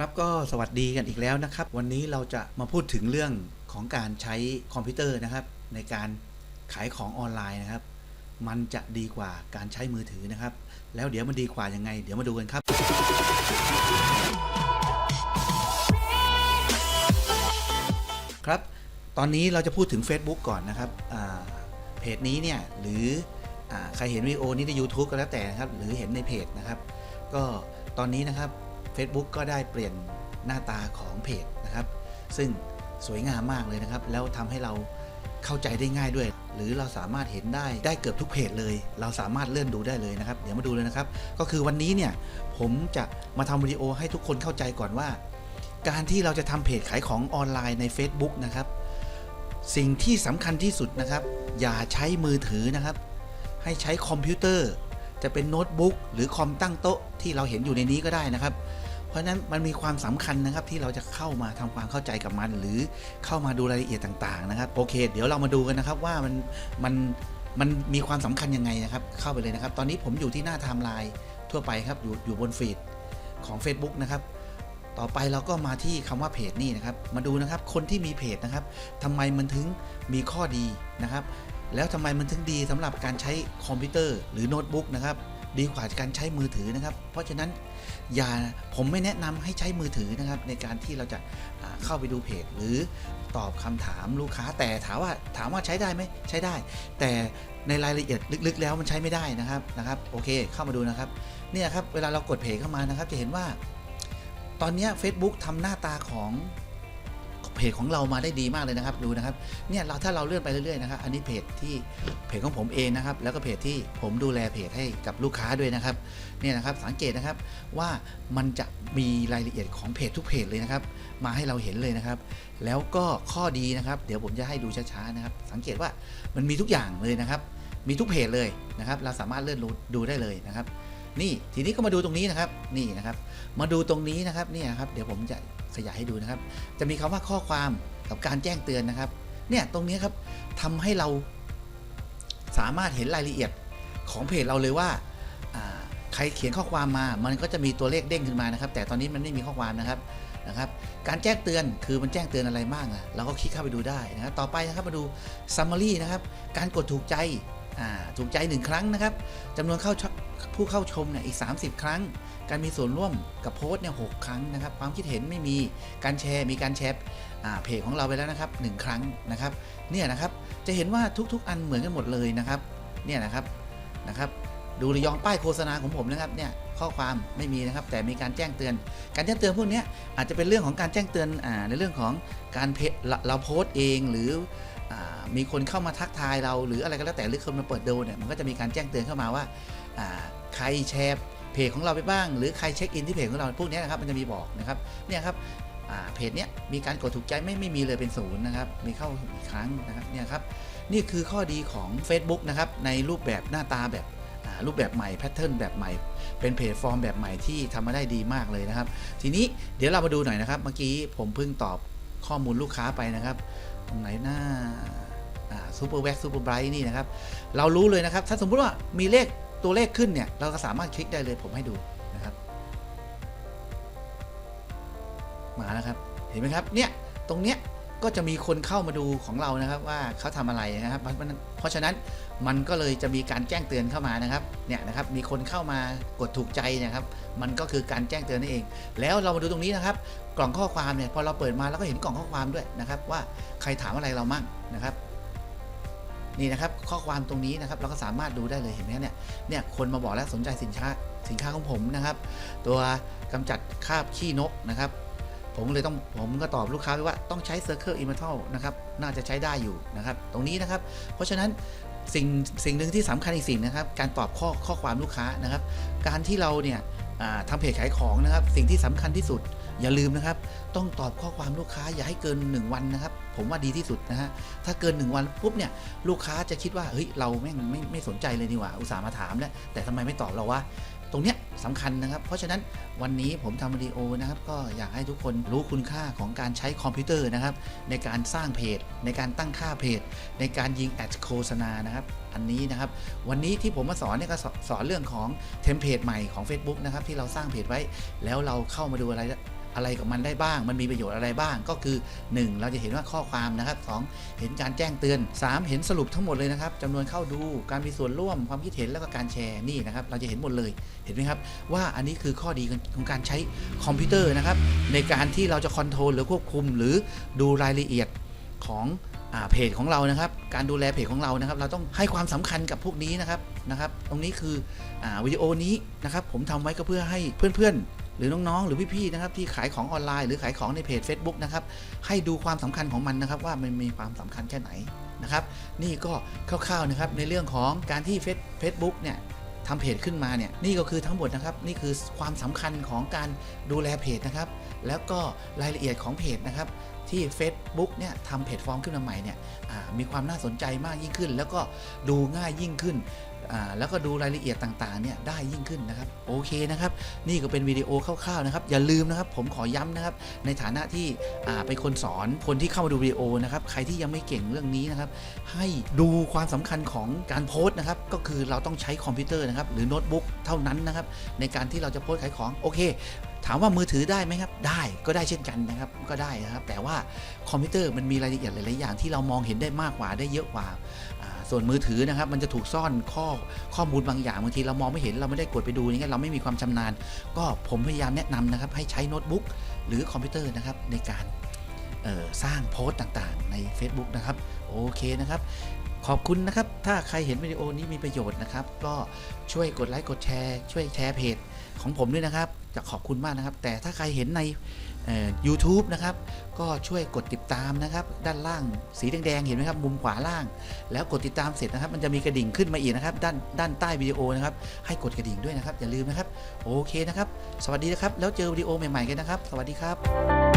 ครับก็สวัสดีกันอีกแล้วนะครับ วันนี้เราจะมาพูดถึงเรื่องของการใช้คอมพิวเตอร์นะครับ ในการขายของออนไลน์นะครับ มันจะดีกว่าการใช้มือถือนะครับ แล้วเดี๋ยวมันดีกว่ายังไง เดี๋ยวมาดูกันครับ ครับ ตอนนี้เราจะพูดถึง Facebook ก่อนนะครับเพจนี้เนี่ยหรืออใครเห็นวิดีโอนี้ใน YouTube ก็แล้วแต่นะครับ หรือเห็นในเพจนะครับ ก็ตอนนี้นะครับ Facebook ก็ได้เปลี่ยนหน้าตาของเพจนะครับ ซึ่งสวยงามมากเลยนะครับ แล้วทำให้เราเข้าใจได้ง่ายด้วย หรือเราสามารถเห็นได้ได้เกือบทุกเพจเลย เราสามารถเลื่อนดูได้เลยนะครับ เดี๋ยวมาดูเลยนะครับ ก็คือวันนี้เนี่ยผมจะมาทำวิดีโอให้ทุกคนเข้าใจก่อนว่า การที่เราจะทำเพจขายของออนไลน์ใน Facebook นะครับ สิ่งที่สำคัญที่สุดนะครับ อย่าใช้มือถือนะครับ ให้ใช้คอมพิวเตอร์ จะเป็นโน้ตบุ๊กหรือคอมตั้งโต๊ะที่เราเห็นอยู่ในนี้ก็ได้นะครับ ราะฉะนั้นมันมีความสำคัญนะครับที่เราจะเข้ามาทำความเข้าใจกับมัน หรือเข้ามาดูรายละเอียดต่าง ๆ นะครับโอเค เดี๋ยวเรามาดูกันนะครับว่ามันมันมันมีความสำคัญยังไงนะครับ เข้าไปเลยนะครับ ตอนนี้ผมอยู่ที่หน้าไทม์ไลน์ทั่วไปครับอยู่อยู่บนฟีดของ Facebook นะครับ ต่อไปเราก็มาที่คำว่าเพจนี่นะครับ มาดูนะครับคนที่มีเพจนะครับทำไมมันถึงมีข้อดีนะครับ แล้วทำไมมันถึงดีสำหรับการใช้คอมพิวเตอร์หรือโน้ตบุ๊กนะครับ ดีกว่าการใช้มือถือนะครับ เพราะฉะนั้นอย่าผมไม่แนะนำให้ใช้มือถือนะครับ ในการที่เราจะเข้าไปดูเพจหรือตอบคำถามลูกค้า แต่ถามว่าถามว่าใช้ได้ไหมใช้ได้ แต่ในรายละเอียดลึกๆ แล้วมันใช้ไม่ได้นะครับนะครับโอเคเข้ามาดูนะครับเนี่ยครับเวลาเรากดเพจเข้ามานะครับ จะเห็นว่า ตอนนี้ Facebook ทำหน้าตาของ เพจของเรามาได้ดีมากเลยนะครับดูนะครับเนี่ยเราถ้าเราเลื่อนไปเรื่อยๆนะครับอันนี้เพจที่เพจของผมเองนะครับ แล้วก็เพจที่ผมดูแลเพจให้กับลูกค้าด้วยนะครับเนี่ยนะครับสังเกตนะครับว่ามันจะมีรายละเอียดของเพจทุกเพจเลยนะครับ มาให้เราเห็นเลยนะครับ แล้วก็ข้อดีนะครับ เดี๋ยวผมจะให้ดูช้าๆนะครับ สังเกตว่ามันมีทุกอย่างเลยนะครับ มีทุกเพจเลยนะครับ เราสามารถเลื่อนดูได้เลยนะครับ นี่ทีนี้ก็มาดูตรงนี้นะครับนี่นะครับมาดูตรงนี้นะครับเนี่ยครับเดี๋ยวผมจะขยายให้ดูนะครับ จะมีคำว่าข้อความกับการแจ้งเตือนนะครับ เนี่ยตรงนี้ครับทำให้เราสามารถเห็นรายละเอียดของเพจเราเลยว่าใครเขียนข้อความมา มันก็จะมีตัวเลขเด้งขึ้นมานะครับ แต่ตอนนี้มันไม่มีข้อความนะครับนะครับ การแจ้งเตือนคือมันแจ้งเตือนอะไรบ้างอะเราก็คลิกเข้าไปดูได้นะครับ ต่อไปนะครับมาดู summary นะครับ การกดถูกใจ ถูกใจหนึ่งครั้งนะครับจำนวนเข้าผู้เข้าชมเนี่ยอีก 30 ครั้ง การมีส่วนร่วมกับโพสเนี่ยหครั้งนะครับ ความคิดเห็นไม่มีการแชร์ มีการแชร์เพจของเราไปแล้วนะครับหนึ่งครั้งนะครับเนี่ยนะครับจะเห็นว่าทุกๆ อันเหมือนกันหมดเลยนะครับเนี่ยนะครับนะครับดูระยองป้ายโฆษณาของผมนะครับเนี่ยข้อความไม่มีนะครับแต่มีการแจ้งเตือน การแจ้งเตือนพวกนี้อาจจะเป็นเรื่องของการแจ้งเตือนอในเรื่องของการเพจเราโพสต์เองหรือ มีคนเข้ามาทักทายเราหรืออะไรก็แล้วแต่หรือคนมาเปิดดูเนี่ยมันก็จะมีการแจ้งเตือนเข้ามาว่าใครแชร์เพจของเราไปบ้าง หรือใครเช็คอินที่เพจของเราพวกนี้นะครับมันจะมีบอกนะครับเนี่ยครับเพจเนี้ยมีการกดถูกใจไม่ไม่มีเลยเป็นศูนย์นะครับมีเข้าอีกครั้งนะครับเนี่ยครับนี่คือข้อดีของ Facebook นะครับในรูปแบบหน้าตาแบบรูปแบบใหม่แพทเทิร์นแบบใหม่ เป็นเพจฟอร์มแบบใหม่ที่ทำมาได้ดีมากเลยนะครับ ทีนี้เดี๋ยวเรามาดูหน่อยนะครับ เมื่อกี้ผมเพิ่งตอบ ข้อมูลลูกค้าไปนะครับ ตรงไหนหน้าซูเปอร์แว็กซูเปอร์ไบรท์นี่นะครับ เรารู้เลยนะครับ ถ้าสมมุติว่ามีเลขตัวเลขขึ้นเนี่ย เราก็สามารถคลิกได้เลยผมให้ดูนะครับ มาแล้วครับ เห็นไหมครับ เนี่ย ตรงเนี้ย ก็จะมีคนเข้ามาดูของเรานะครับว่าเขาทำอะไรนะครับ เพราะฉะนั้นมันก็เลยจะมีการแจ้งเตือนเข้ามานะครับเนี่ยนะครับมีคนเข้ามากดถูกใจนะครับ มันก็คือการแจ้งเตือนนั่นเอง แล้วเรามาดูตรงนี้นะครับ กล่องข้อความเนี่ยพอเราเปิดมาเราก็เห็นกล่องข้อความด้วยนะครับ ว่าใครถามอะไรเรามั่งนะครับนี่นะครับข้อความตรงนี้นะครับเราก็สามารถดูได้เลยเห็นไหมเนี่ยเนี่ยคนมาบอกแล้วสนใจสินค้าสินค้าของผมนะครับ ตัวกำจัดคราบขี้นกนะครับ ผมเลยต้องผมก็ตอบลูกค้าไปว่าต้องใช้ Circle Immortal นะครับน่าจะใช้ได้อยู่นะครับ ตรงนี้นะครับ เพราะฉะนั้นสิ่งสิ่งหนึ่งที่สำคัญอีกสิ่งนะครับ การตอบข้อข้อความลูกค้านะครับ การที่เราเนี่ยทำเพจขายของนะครับ สิ่งที่สำคัญที่สุดอย่าลืมนะครับ ต้องตอบข้อความลูกค้าอย่าให้เกิน 1 วันนะครับ ผมว่าดีที่สุดนะฮะถ้าเกิน 1 วันปุ๊บเนี่ยลูกค้าจะคิดว่าเฮ้ยเราแม่งไม่ไม่สนใจเลยนี่หว่าอุตส่าห์มาถามแล้วแต่ทำไมไม่ตอบเราวะ รงเนี้ยสำคัญนะครับ เพราะฉะนั้นวันนี้ผมทำวิดีโอนะครับ ก็อยากให้ทุกคนรู้คุณค่าของการใช้คอมพิวเตอร์นะครับ ในการสร้างเพจ ในการตั้งค่าเพจ ในการยิงแอดโฆษณานะครับอันนี้นะครับวันนี้ที่ผมมาสอนเนี่ยก็สสอนเรื่องของเทมเพลตใหม่ของ Facebook นะครับที่เราสร้างเพจไว้ แล้วเราเข้ามาดูอะไร อะไรกับมันได้บ้าง มันมีประโยชน์อะไรบ้าง ก็คือ 1 เราจะเห็นว่าข้อความนะครับสองเห็นการแจ้งเตือน 3 เห็นสรุปทั้งหมดเลยนะครับจำนวนเข้าดูการมีส่วนร่วมความคิดเห็นแล้วก็การแชร์นี่นะครับ เราจะเห็นหมดเลยเห็นไหมครับ ว่าอันนี้คือข้อดีของการใช้คอมพิวเตอร์นะครับ ในการที่เราจะคอนโทรลหรือควบคุม หรือดูรายละเอียดของอเพจของเรานะครับ การดูแลเพจของเรานะครับ เราต้องให้ความสำคัญกับพวกนี้นะครับนะครับ ตรงนี้คืออวิดีโอนี้นะครับ ผมทำไว้ก็เพื่อให้เพื่อนๆ หรือน้องๆ หรือพี่ๆนะครับที่ขายของออนไลน์หรือขายของในเพจ Facebook นะครับให้ดูความสำคัญของมันนะครับว่ามันมีความสำคัญแค่ไหนนะครับนี่ก็คร่าวๆนะครับในเรื่องของการที่เฟซเฟซบุ๊กเนี่ยทำเพจขึ้นมาเนี่ยนี่ก็คือทั้งหมดนะครับนี่คือความสำคัญของการดูแลเพจนะครับ แล้วก็รายละเอียดของเพจนะครับที่ Facebook เนี่ยทำเพจฟอร์มขึ้นมาใหม่เนี่ยมีความน่าสนใจมากยิ่งขึ้น แล้วก็ดูง่ายยิ่งขึ้น แล้วก็ดูรายละเอียดต่างๆเนี่ยได้ยิ่งขึ้นนะครับโอเคนะครับ นี่ก็เป็นวิดีโอคร่าวๆนะครับ อย่าลืมนะครับผมขอย้ำนะครับ ในฐานะที่เป็นคนสอนคนที่เข้ามาดูวิดีโอนะครับใครที่ยังไม่เก่งเรื่องนี้นะครับ ให้ดูความสำคัญของการโพสต์นะครับ ก็คือเราต้องใช้คอมพิวเตอร์นะครับ หรือโน้ตบุ๊กเท่านั้นนะครับ ในการที่เราจะโพสต์ขายของโอเค ถามว่ามือถือได้ไหมครับ ได้ก็ได้เช่นกันนะครับก็ได้นะครับ แต่ว่าคอมพิวเตอร์มันมีรายละเอียดหลายๆอย่างที่เรามองเห็นได้มากกว่าได้เยอะกว่า ส่วนมือถือนะครับมันจะถูกซ่อนข้อข้อมูลบางอย่างบางทีเรามองไม่เห็นเราไม่ได้กดไปดูอย่างเราไม่มีความชำนาญ ก็ผมพยายามแนะนำนะครับให้ใช้โน้ตบุ๊กหรือคอมพิวเตอร์นะครับในการสร้างโพสต์ต่างๆ ใน Facebook นะครับโอเคนะครับขอบคุณนะครับ ถ้าใครเห็นวิดีโอนี้มีประโยชน์นะครับ ก็ ช่วยกดไลค์กดแชร์ ช่วยแชร์เพจของผมด้วยนะครับ จะขอบคุณมากนะครับ แต่ถ้าใครเห็นในเอ่อ YouTube นะครับ ก็ช่วยกดติดตามนะครับ ด้านล่างสีแดงๆเห็นไหมครับ มุมขวาล่าง แล้วกดติดตามเสร็จนะครับ มันจะมีกระดิ่งขึ้นมาอีกนะครับ ด้านด้านใต้วิดีโอนะครับ ให้กดกระดิ่งด้วยนะครับ อย่าลืมนะครับ โอเคนะครับ สวัสดีนะครับ แล้วเจอวิดีโอใหม่ๆกันนะครับ สวัสดีครับ